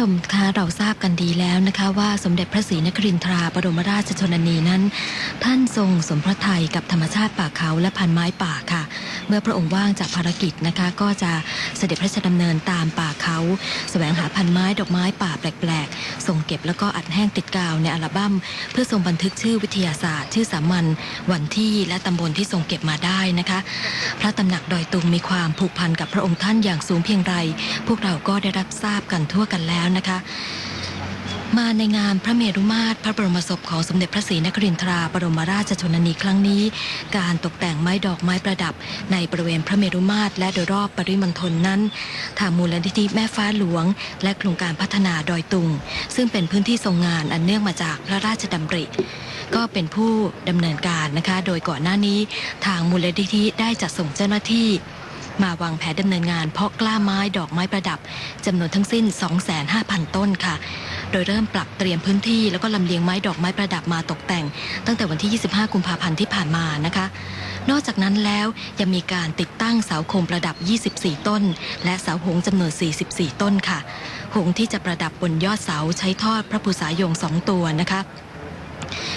ชมคะเราทราบกันดีแล้วนะคะ ว่าสมเด็จพระศรีนครินทราบรมราชชนนีนั้น ท่านทรงสมพระทัยกับธรรมชาติป่าเขาและพันไม้ป่าค่ะ เมื่อพระองค์ว่างจากภารกิจนะคะ ก็จะเสด็จพระราชดำเนินตามป่าเขาแสวงหาพันไม้ดอกไม้ป่าแปลกๆส่งเก็บแล้วก็อัดแห้งติดกาวในอัลบั้ม เพื่อทรงบันทึกชื่อวิทยาศาสตร์ ชื่อสามัญวันที่และตำบลที่ทรงเก็บมาได้นะคะ พระตำหนักดอยตุงมีความผูกพันกับพระองค์ท่านอย่างสูงเพียงไร พวกเราก็ได้รับทราบกันทั่วกันแล้วนะคะ มาในงานพระเมรุมาตรพระบรมศพของสมเด็จพระศรีนครินทราบรมราชชนนีครั้งนี้ การตกแต่งไม้ดอกไม้ประดับ ในบริเวณพระเมรุมาตรและโดยรอบปริมณฑลนั้นทางมูลนิธิแม่ฟ้าหลวง และโครงการพัฒนาดอยตุง ซึ่งเป็นพื้นที่ทรงงานอันเนื่องมาจากพระราชดำริก็เป็นผู้ดำเนินการนะคะ โดยก่อนหน้านี้ทางมูลนิธิได้จัดส่งเจ้าหน้าที่ มาวางแผนดำเนินงานเพาะกล้าไม้ดอกไม้ประดับจำนวนทั้งสิ้น 25,000 ต้นค่ะ โดยเริ่มปรับเตรียมพื้นที่แล้วก็ลำเลียงไม้ดอกไม้ประดับมาตกแต่ง ตั้งแต่วันที่ 25 กุมภาพันธ์ที่ผ่านมานะคะ นอกจากนั้นแล้วยังมีการติดตั้งเสาโคมประดับ 24 ต้น และเสาหงจำนวน 44 ต้นค่ะ หงที่จะประดับบนยอดเสาใช้ทอดพระภูษายงสองตัวนะคะ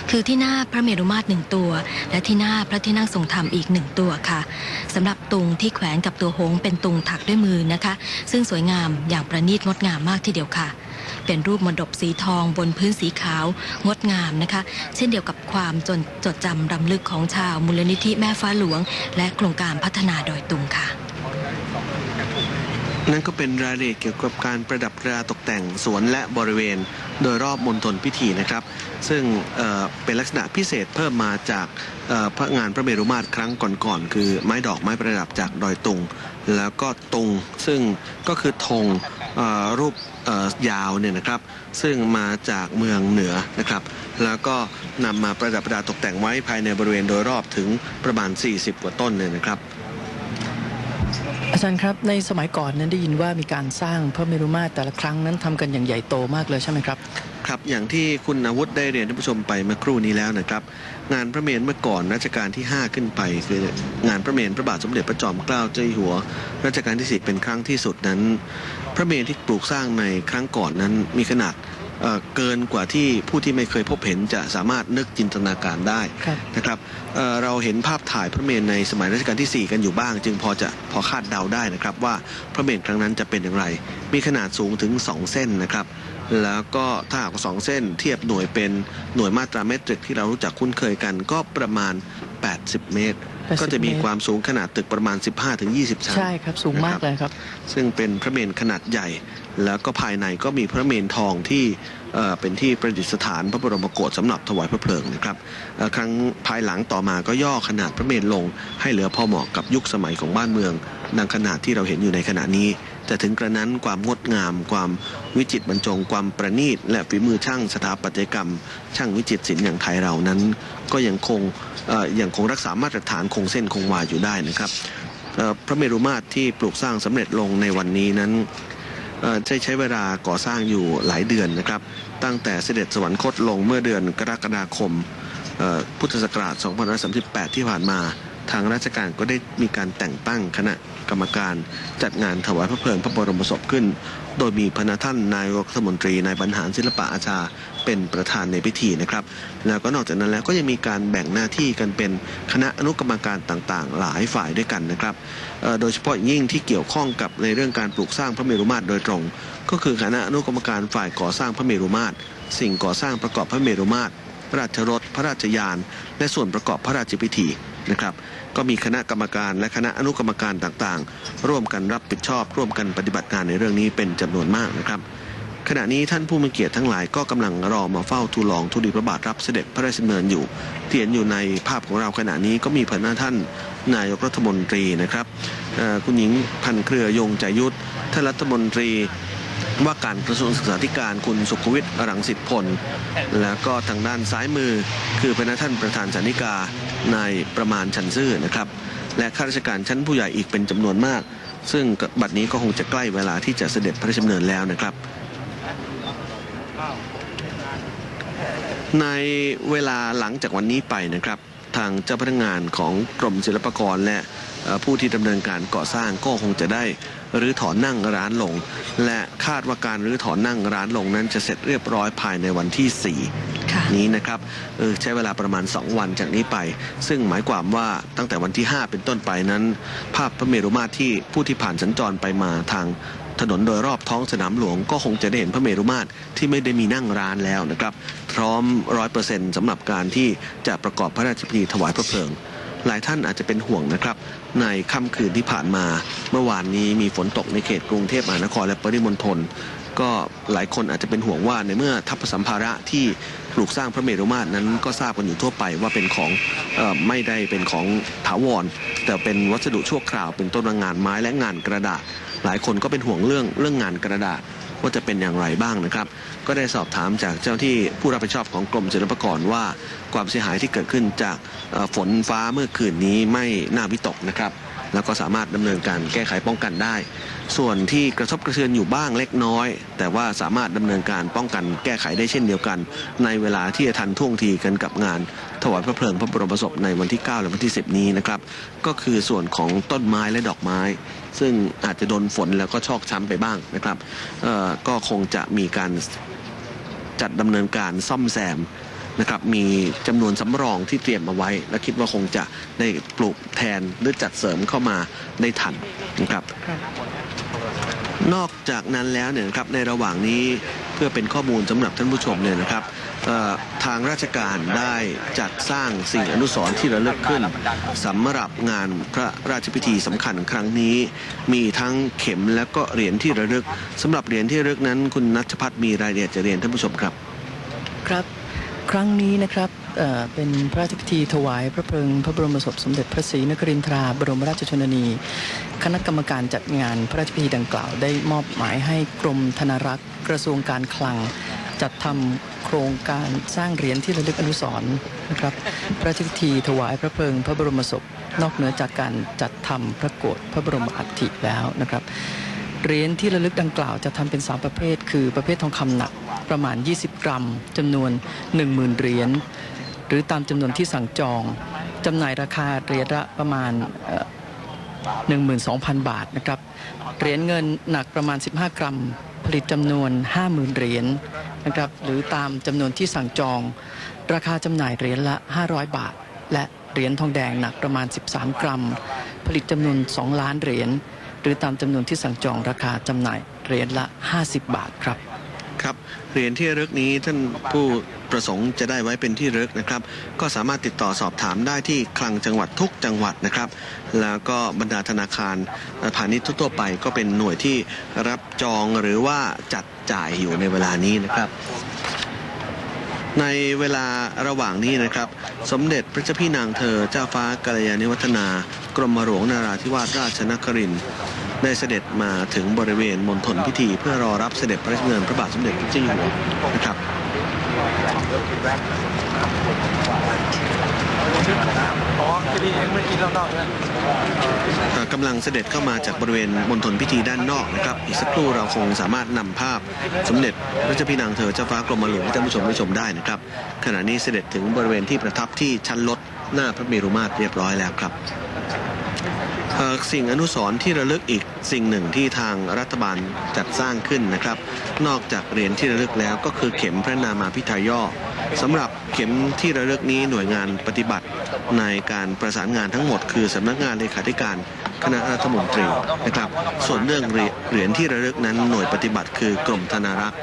คือที่หน้าพระเมรุมาตรหนึ่งตัว และที่หน้าพระที่นั่งทรงธรรมอีกหนึ่งตัวค่ะ สำหรับตุงที่แขวนกับตัวหงเป็นตุงถักด้วยมือนะคะ ซึ่งสวยงามอย่างประณีตงดงามมากทีเดียวค่ะ เป็นรูปมนดบสีทองบนพื้นสีขาวงดงามนะคะ เช่นเดียวกับความจนจดจำรำลึกของชาวมูลนิธิแม่ฟ้าหลวง และโครงการพัฒนาดอยตุงค่ะ นั่นก็เป็นรายละเอียดเกี่ยวกับการประดับประดาตกแต่งสวนและบริเวณ โดยรอบมณฑลพิธีนะครับ ซึ่งเเป็นลักษณะพิเศษเพิ่มมาจากพระงานพระเมรุมาตรครั้งก่อนๆคือไม้ดอกไม้ประดับจากดอยตุง แล้วก็ตุงซึ่งก็คือธงอรูปยาวเนี่ยนะครับ ซึ่งมาจากเมืองเหนือนะครับ แล้วก็นำมาประดับประดาตกแต่งไว้ภายในบริเวณโดยรอบถึงประมาณ 40 กว่าต้นเลยนะครับ อาจารย์ครับในสมัยก่อนนั้นได้ยินว่ามีการสร้างพระเมรุมาตรแต่ละครั้งนั้นทำกันอย่างใหญ่โตมากเลยใช่ไหมครับครับอย่างที่คุณอาวุธได้เรียนท่านผู้ชมไปเมื่อครู่นี้แล้วนะครับ งานพระเมรุเมื่อก่อนรัชกาลที่ 5 ขึ้นไป คืองานพระเมรุพระบาทสมเด็จพระจอมเกล้าเจ้าอยู่หัวรัชกาลที่ 10 เป็นครั้งที่สุดนั้น พระเมรุที่ปลูกสร้างในครั้งก่อนนั้นมีขนาด เอ่อเกินกว่าที่ผู้ที่ไม่เคยพบเห็นจะสามารถนึกจินตนาการได้ครับนะครับเอ่อเราเห็นภาพถ่ายพระเมรุในสมัยรัชกาลที่ 4 กันอยู่บ้าง จึงพอจะพอคาดเดาได้นะครับว่าพระเมรุครั้งนั้นจะเป็นอย่างไร มีขนาดสูงถึง 2 เส้นนะครับแล้วก็ถ้าหากว่าสองเส้นเทียบหน่วยเป็นหน่วยมาตราเมตริกที่เรารู้จักคุ้นเคยกันก็ประมาณ 80 เมตร80 ก็จะมีเมตรความสูงขนาดตึกประมาณ 15-20 ชั้นใช่ครับสูงมากเลยครับ ซึ่งเป็นพระเมรุขนาดใหญ่ แล้วก็ภายในก็มีพระเมรุทองที่เอ่อเป็นที่ประดิษฐานพระบรมโกศสำหรับถวายพระเพลิงนะครับเอ่อครั้งภายหลังต่อมาก็ย่อขนาดพระเมรุลง ให้เหลือพอเหมาะกับยุคสมัยของบ้านเมืองดังขนาดที่เราเห็นอยู่ในขณะนี้ แต่ถึงกระนั้นความงดงาม ความวิจิตรบรรจง ความประณีต และฝีมือช่างสถาปัตยกรรม ช่างวิจิตรศิลป์อย่างไทยเรานั้น ก็ยังคงยังคงรักษามาตรฐานคงเส้นคงวาอยู่ได้นะครับพระเมรุมาตรที่ปลูกสร้างสำเร็จลงในวันนี้นั้นใช้ใช้เวลาก่อสร้างอยู่หลายเดือนนะครับ ตั้งแต่เสด็จสวรรคตลงเมื่อเดือนกรกฎาคมพุทธศักราช2538 ที่ผ่านมา ทางราชการก็ได้มีการแต่งตั้งคณะกรรมการจัดงานถวายพระเพลิงพระบรมศพขึ้น โดยมีพระท่านนายกรัฐมนตรีนายบรรหารศิลปะอาชาเป็นประธานในพิธีนะครับ แล้วก็นอกจากนั้นแล้วก็ยังมีการแบ่งหน้าที่กันเป็นคณะอนุกรรมการต่างๆ หลายฝ่ายด้วยกันนะครับโดยเฉพาะยิ่งที่เกี่ยวข้องกับในเรื่องการปลูกสร้างพระเมรุมาตรโดยตรง ก็คือคณะอนุกรรมการฝ่ายก่อสร้างพระเมรุมาตร สิ่งก่อสร้างประกอบพระเมรุมาตรราชรถพระราชยาน และส่วนประกอบพระราชพิธี นะครับ ก็มีคณะกรรมการและคณะอนุกรรมการต่างๆ ร่วมกันรับผิดชอบ ร่วมกันปฏิบัติงานในเรื่องนี้เป็นจำนวนมากนะครับ ขณะนี้ท่านผู้มีเกียรติทั้งหลายก็กำลังรอมาเฝ้าทูลลองทูลีพระบาทรับเสด็จพระราชดำเนินอยู่ที่เห็นอยู่ในภาพของเราขณะนี้ก็มีพระท่านนายกรัฐมนตรีนะครับคุณหญิงพันเครือยงใจยุทธท่านรัฐมนตรี ว่าการกระทรวงศึกษาธิการคุณสุขวิทย์รังสิทธิพล แล้วก็ทางด้านซ้ายมือ คือพระท่านประธานสันนิกานประมาณชันซื่อนะครับ และข้าราชการชั้นผู้ใหญ่อีกเป็นจำนวนมาก ซึ่งบัดนี้ก็คงจะใกล้เวลาที่จะเสด็จพระราชดำเนินแล้วนะครับในเวลาหลังจากวันนี้ไปนะครับ ทางเจ้าพนักงานของกรมศิลปากรและเอ่อผู้ที่ดำเนินการก่อสร้างก็คงจะได้รื้อถอนนั่งร้านลง และคาดว่าการรื้อถอนนั่งร้านลงนั้นจะเสร็จเรียบร้อยภายในวันที่4ค่ะนี้นะครับเออใช้เวลาประมาณ 2 วันจากนี้ไป ซึ่งหมายความว่าตั้งแต่วันที่ 5 เป็นต้นไปนั้น ภาพพระเมรุมาตรที่ผู้ที่ผ่านสัญจรไปมาทาง ถนนโดยรอบท้องสนามหลวงก็คงจะได้เห็นพระเมรุมาตรที่ไม่ได้มีนั่งร้านแล้วนะครับ พร้อมร้อยเปอร์เซ็นต์สำหรับการที่จะประกอบพระราชพิธีถวายพระเพลิง หลายท่านอาจจะเป็นห่วงนะครับ ในค่ำคืนที่ผ่านมา เมื่อวานนี้มีฝนตกในเขตกรุงเทพมหานครและปริมณฑล ก็หลายคนอาจจะเป็นห่วงว่าในเมื่อทัพสัมภาระที่ปลูกสร้างพระเมรุมาตรนั้นก็ทราบกันอยู่ทั่วไปว่าเป็นของไม่ได้เป็นของถาวร แต่เป็นวัสดุชั่วคราว เป็นต้นงานไม้และงานกระดาษ หลายคนก็เป็นห่วงเรื่องเรื่องงานกระดาษว่าจะเป็นอย่างไรบ้างนะครับ ก็ได้สอบถามจากเจ้าที่ผู้รับผิดชอบของกรมศิลปากรว่าความเสียหายที่เกิดขึ้นจากฝนฟ้าเมื่อคืนนี้ไม่น่าวิตกนะครับ แล้วก็สามารถดำเนินการแก้ไขป้องกันได้ ส่วนที่กระทบกระเทือนอยู่บ้างเล็กน้อย แต่ว่าสามารถดำเนินการป้องกันแก้ไขได้เช่นเดียวกัน ในเวลาที่จะทันท่วงทีกันกับงาน ถวายพระเพลิงพระบรมศพในวันที่ 9 และวันที่ 10 นี้นะครับก็คือส่วนของต้นไม้และดอกไม้ ซึ่งอาจจะโดนฝนแล้วก็ชอกช้ำไปบ้างนะครับก็คงจะมีการจัดดำเนินการซ่อมแซม นะครับมีจำนวนสำรองที่เตรียมมาไว้ และคิดว่าคงจะได้ปลูกแทนหรือจัดเสริมเข้ามาได้ทันนะครับนอกจากนั้นแล้วเนี่ยนะครับในระหว่างนี้เพื่อเป็นข้อมูลสำหรับท่านผู้ชมเนี่ยนะครับทางราชการได้จัดสร้างสิ่งอนุสรณ์ที่ระลึกขึ้นสำหรับงานพระราชพิธีสำคัญครั้งนี้ มีทั้งเข็มและก็เหรียญที่ระลึกสำหรับเหรียญที่ระลึกนั้น คุณนัชพัฒน์มีรายละเอียดจะเรียนท่านผู้ชมครับ ครับ ครั้งนี้นะครับเป็นพระราชพิธีถวายพระเพลิงพระบรมศพสมเด็จพระศรีนครินทราบรมราชชนนี คณะกรรมการจัดงานพระราชพิธีดังกล่าวได้มอบหมายให้กรมธนารักษ์ กระทรวงการคลัง จัดทำโครงการสร้างเหรียญที่ระลึกอนุสรณ์นะครับพระราชพิธีถวายพระเพลิงพระบรมศพนอกเหนือจากการจัดทำพระโกรธพระบรมอัฐิแล้วนะครับ เหรียญที่ระลึกดังกล่าวจะทำเป็น 3 ประเภท คือประเภททองคำหนักประมาณ 20 กรัมจำนวน 10,000 เหรียญหรือตามจำนวนที่สั่งจองจำหน่ายราคาเหรียญละประมาณ12,000 บาทนะครับเหรียญเงินหนักประมาณ 15 กรัม ผลิตจำนวน 50,000 เหรียญนะครับหรือตามจำนวนที่สั่งจอง ราคาจำหน่ายเหรียญละ 500 บาท และเหรียญทองแดงหนักประมาณ 13 กรัม ผลิตจำนวน 2 ล้านเหรียญ หรือตามจำนวนที่สั่งจองราคาจำหน่ายเหรียญละ 50 บาทครับครับเหรียญที่ระลึกนี้ท่านผู้ประสงค์จะได้ไว้เป็นที่ระลึกนะครับ ก็สามารถติดต่อสอบถามได้ที่คลังจังหวัดทุกจังหวัดนะครับ แล้วก็บรรดาธนาคารพาณิชย์ทั่วไป ก็เป็นหน่วยที่รับจองหรือว่าจัดจ่ายอยู่ในเวลานี้นะครับ ในเวลาระหว่างนี้นะครับ สมเด็จพระเจ้าพี่นางเธอเจ้าฟ้ากัลยาณิวัฒนา กรมหลวงนาราธิวาสราชนครินทร์ได้เสด็จมาถึงบริเวณมณฑลพิธีเพื่อรอรับเสด็จพระราชดำเนินพระบาทสมเด็จพระเจ้าอยู่หัวนะครับอ๋อคือดีเองไม่กินเหล้านอกนะเอ่อกำลังเสด็จเข้ามาจากบริเวณมณฑลพิธีด้านนอกนะครับ อีกสักครู่เราคงสามารถนำภาพสมเด็จพระเจ้าพี่นางเธอเจ้าฟ้ากรมหลวงให้ท่านผู้ชมได้ชมได้นะครับ ขณะนี้เสด็จถึงบริเวณที่ประทับที่ชั้นรถหน้าพระเมรุมาตรเรียบร้อยแล้วครับเอ่อ สิ่งอนุสรณ์ที่ระลึกอีกสิ่งหนึ่งที่ทางรัฐบาลจัดสร้างขึ้นนะครับ นอกจากเหรียญที่ระลึกแล้วก็คือเข็มพระนามาพิไทยย่อสำหรับเข็มที่ระลึกนี้หน่วยงานปฏิบัติในการประสานงานทั้งหมด คือสำนักงานเลขาธิการ คณะรัฐมนตรีนะครับ ส่วนเรื่องเหรียญที่ระลึกนั้นหน่วยปฏิบัติคือกรมธนารักษ์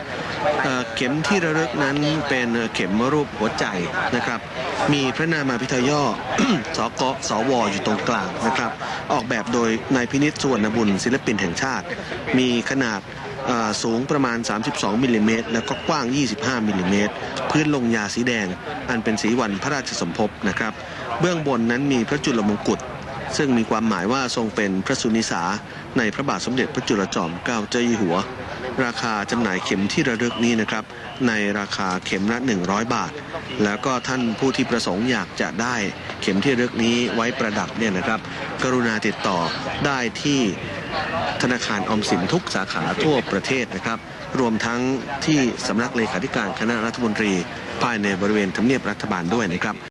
เข็มที่ระลึกนั้นเป็นเข็มรูปหัวใจนะครับ มีพระนามาพิทยย่อสกสวอยู่ตรงกลางนะครับ ออกแบบโดยนายพินิจสุวรรณบุญศิลปินแห่งชาติ มีขนาดสูงประมาณ 32มิลลิเมตรแล้วก็กว้าง 25มิลลิเมตรพื้นลงยาสีแดง อันเป็นสีวันพระราชสมภพนะครับ เบื้องบนนั้นมีพระจุลมงกุฎ ซึ่งมีความหมายว่าทรงเป็นพระสุนิสาในพระบาทสมเด็จพระจุลจอมเกล้าเจ้าอยู่หัว ราคาจำหน่ายเข็มที่ระลึกนี้นะครับ ในราคาเข็มละ 100 บาท แล้วก็ท่านผู้ที่ประสงค์อยากจะได้เข็มที่ระลึกนี้ไว้ประดับเนี่ยนะครับ กรุณาติดต่อได้ที่ธนาคารออมสินทุกสาขาทั่วประเทศนะครับ รวมทั้งที่สำนักเลขาธิการคณะรัฐมนตรี ภายในบริเวณทำเนียบรัฐบาลด้วยนะครับ